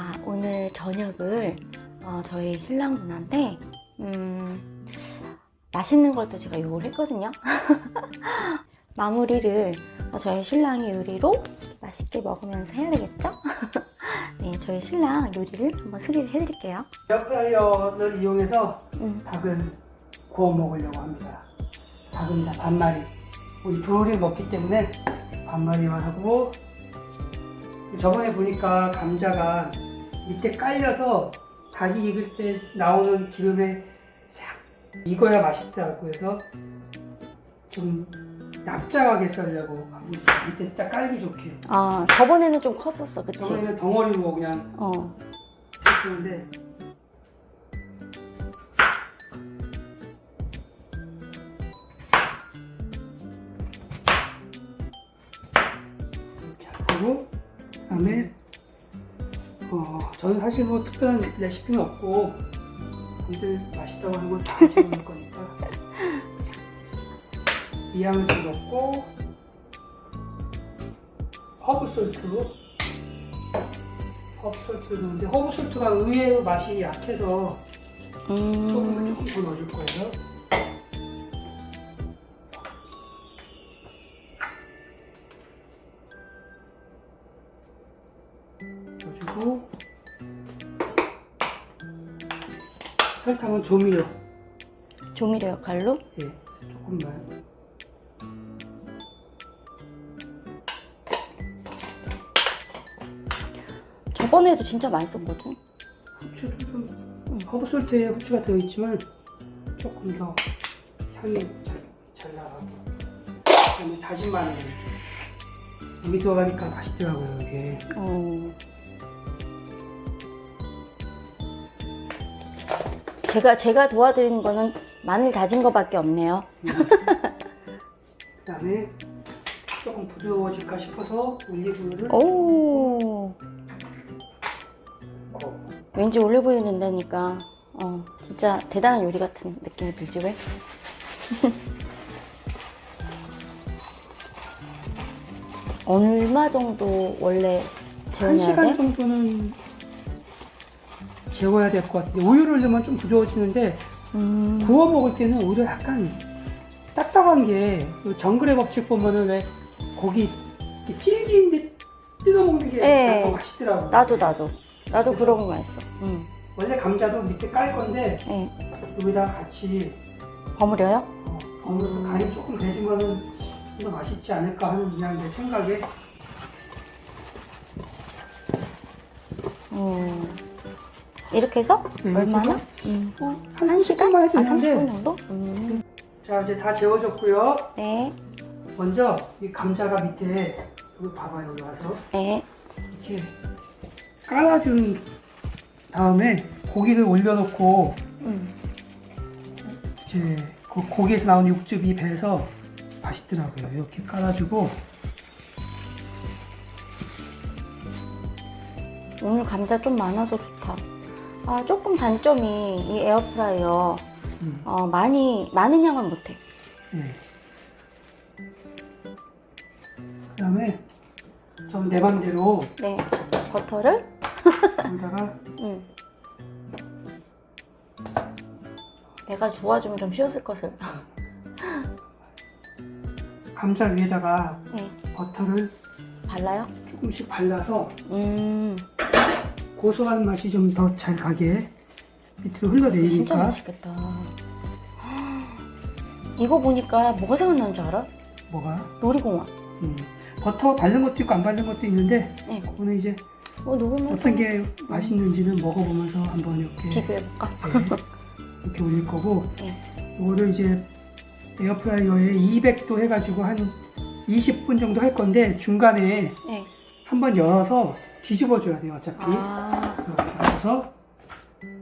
아, 오늘 저녁을 어, 저희 신랑분한테 음, 맛있는 것도 제가 요구를 했거든요. 마무리를 어, 저희 신랑의 요리로 맛있게 먹으면서 해야 되겠죠? 네, 저희 신랑 요리를 한번 소개를 해드릴게요. 에어프라이어를 이용해서 음, 닭을 구워 먹으려고 합니다. 닭은 다 반마리. 우리 둘이 먹기 때문에 반마리만 하고 저번에 보니까 감자가 밑에 깔려서 닭이 익을 때 나오는 기름에 싹 익어야 맛있다고 해서 좀 납작하게 썰려고 하고. 밑에 살짝 깔기 좋게. 아, 저번에는 좀 컸었어, 그치? 저번에는 덩어리로 그냥 어, 했었는데 사실 뭐 특별한 레시피는 없고 근데 맛있다고 하는 걸다 집어넣을 거니까. 이 양을 좀 넣고 허브 솔트로. 허브 솔트를 넣는데 허브 솔트가 의외로 맛이 약해서 소금을 음, 조금 더 넣어줄 거예요. 넣어주고 설탕은 조미료 조미료 역할로? 예 조금만 저번에도 진짜 맛있었거든. 후추도 좀 허브 솔트에 후추가 들어있지만 조금 더 향이 잘, 잘 나가고 그다음에 다진 마늘 이미 들어가니까 맛있더라고요 이게 어. 제가 제가 도와드리는 거는 마늘 다진 거밖에 없네요. 그다음에 조금 부드러워질까 싶어서 올리브유를 오. 어, 왠지 올리브유 넣는다니까 어 진짜 대단한 요리 같은 느낌이 들지 왜? 얼마 정도 원래 한 재워놔야 시간 돼? 정도는 재워야 될 것 같은데 우유를 넣으면 좀 부드러워지는데 음, 구워 먹을 때는 오히려 약간 딱딱한 게그 정글의 법칙 보면은 왜 고기 질긴데 뜯어 먹는 게 네. 더 맛있더라고요. 나도 나도 나도 그런 거 맛있어. 음, 원래 감자도 밑에 깔 건데 예. 여기다 같이 버무려요? 어, 버무려서 음. 간이 조금 돼주면은 좀더 맛있지 않을까 하는 그냥 내 생각에 음. 이렇게 해서 네, 얼마나? 음. 어, 한, 한 시간? 시간만 해도 한 30분 되는데 정도? 음. 자 이제 다 재워졌고요. 네, 먼저 이 감자가 밑에 여기 봐봐 여기 와서 네. 이렇게 깔아준 다음에 고기를 올려놓고 음. 이제 그 고기에서 나온 육즙이 배서 맛있더라고요. 이렇게 깔아주고 오늘 감자 좀 많아서 좋다. 아, 조금 단점이 이 에어프라이어 음, 어, 많이 많은 양은 못해. 예. 그다음에 좀 내 맘대로 네, 버터를 여기다가 음. 내가 좋아주면 좀 쉬웠을 것을. 감자 위에다가 네, 버터를 발라요? 조금씩 발라서 음, 고소한 맛이 좀 더 잘 가게 밑으로 진짜 흘러내리니까 맛있겠다. 이거 보니까 뭐가 생각나는 줄 알아? 뭐가 놀이공원. 음, 버터 바른 것도 있고 안 바른 것도 있는데 네, 그거는 이제 뭐 녹으면서 어떤 게 맛있는지는 먹어보면서 한번 이렇게 비교해볼까? 네, 이렇게 올릴 거고 네. 이거를 이제 에어프라이어에 200도 해가지고 한 20분 정도 할 건데 중간에 네. 한번 열어서 뒤집어 줘야 돼요 어차피 아, 이렇게 열어서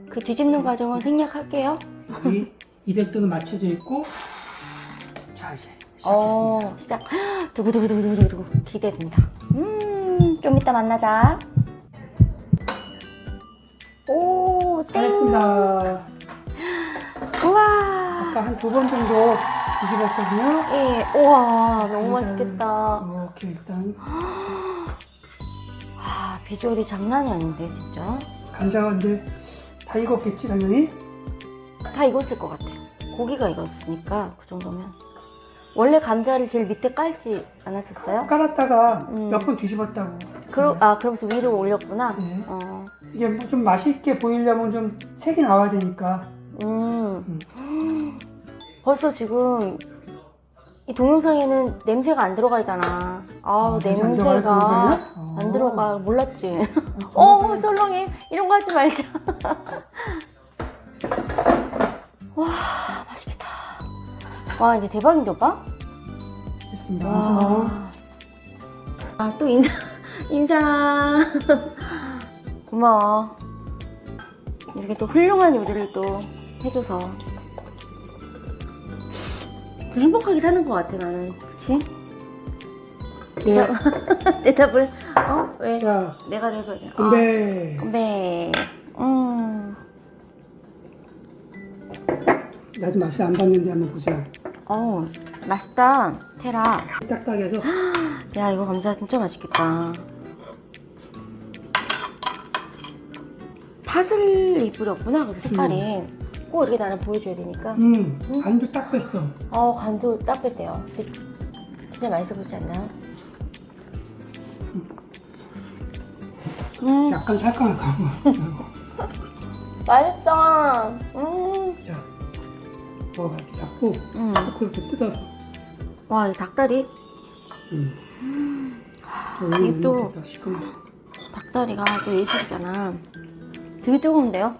그 뒤집는 과정은 생략할게요. 여기 200도는 맞춰져 있고 자 이제 시작했습니다 어, 시작. 두구두구두구두구 기대된다. 음, 좀 이따 만나자. 오, 땡. 잘했습니다 우와. 아까 한 두 번 정도 뒤집었거든요 예, 우와, 너무 맛있겠다. 이렇게 일단 아, 비주얼이 장난이 아닌데 진짜 감자가 이제 다 익었겠지 당연히. 다 익었을 것 같아요. 고기가 익었으니까 그 정도면 원래 감자를 제일 밑에 깔지 않았었어요? 깔았다가 음. 몇 번 뒤집었다고. 그러, 아 그러면서 위로 올렸구나. 네. 어, 이게 뭐좀 맛있게 보이려면 좀 색이 나와야 되니까. 음. 벌써 지금 이 동영상에는 냄새가 안 들어가잖아. 아, 냄새 안 들어가요, 냄새가 동영상에는? 어. 안 들어가 몰랐지. 어, 어 동영상에- 썰렁해 이런 거 하지 말자. 와 맛있겠다. 와 이제 대박인데 오빠? 됐습니다. 완성. 아또 인사 인사 고마워. 이렇게 또 훌륭한 요리를 또 해줘서 좀 행복하게 사는 것 같아 나는 그치? 네. 대답을 어? 왜? 자, 내가 내가 아, 건배. 건배 음. 나도 맛을 안 봤는데 한번 보자. 어우 맛있다 테라 딱딱해서 야 이거 감자 진짜 맛있겠다 파슬리 뿌렸구나 그래서 색깔이 꼭 이렇게 나는 보여줘야 되니까 음, 간도 딱 뺐어. 어 간도 딱 뺐대요 근데 진짜 맛있어 보이지 않나요? 음 약간 가고. 맛있어 음. 자, 먹어봐. 이렇게 잡고 음. 코 이렇게 뜯어서. 와, 이 닭다리? 음. 이게 또- 시커멓. 닭다리가 또 예술이잖아. 되게 뜨거운데요?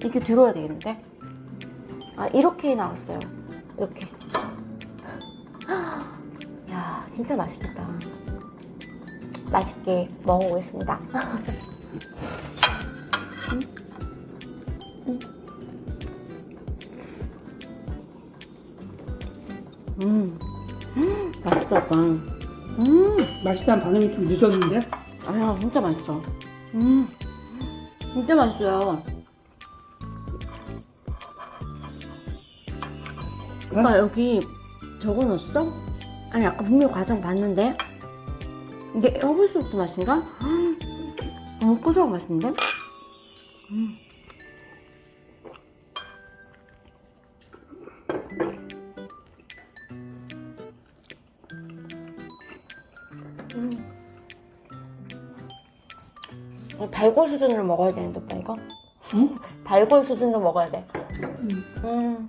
이렇게 들어야 되겠는데? 아, 이렇게 나왔어요. 이렇게. 야, 진짜 맛있겠다. 맛있게 먹어보겠습니다. 음. 음. 음. 맛있다, 오빠. 음. 맛있다는 반응이 좀 늦었는데. 아야 진짜 맛있어. 음 진짜 맛있어요. 오빠 여기 적어놨어? 아니 아까 분명 과정 봤는데 이게 허브소스 맛인가? 음, 너무 고소한 맛인데? 음. 음. 어, 달골 수준으로 먹어야 되는데 오빠 이거? 응? 달골 수준으로 먹어야 돼. 음. 음.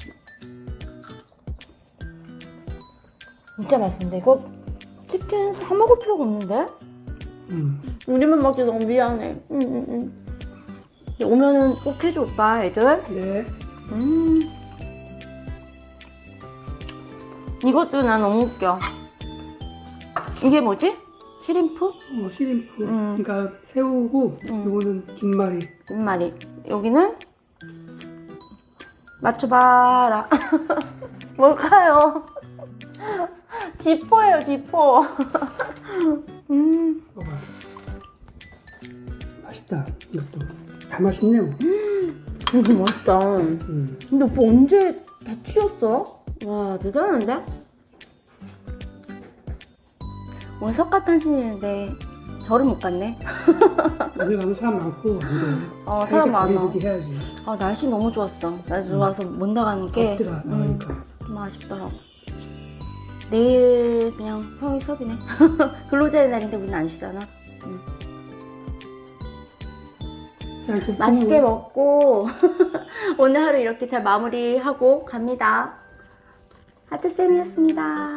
진짜 맛있는데 이거 치킨 사 먹을 필요가 없는데? 음. 우리만 먹기 너무 미안해. 응, 응, 응. 오면은 꼭 해줘 오빠 애들. 네. 음. 이것도 난 너무 웃겨. 이게 뭐지? 시림프? 어, 시림프. 음. 그러니까 새우고 음. 요거는 김말이. 끝말이. 여기는 맞춰봐라. 뭘까요? 지포예요, 지포. 음, 먹어봐. 맛있다. 이것도 다 맛있네요. 이거 맛있다. 음. 근데 오빠 언제 다 튀었어? 와, 대단한데? 오늘 석가탄신일인데 절을 못 갔네. 어디 가면 사람 많고 안 돼. 어, 사람 많아. 거리두기 해야지. 아, 날씨 너무 좋았어. 날씨 좋아서 못 나가는 게. 없더라 음, 나가니까. 좀 아쉽더라고. 내일 그냥 평일 수업이네. 근로자의 날인데 우리는 안 쉬잖아. 자, 이제 맛있게 뭐 먹고 오늘 하루 이렇게 잘 마무리하고 갑니다. 하트쌤이었습니다.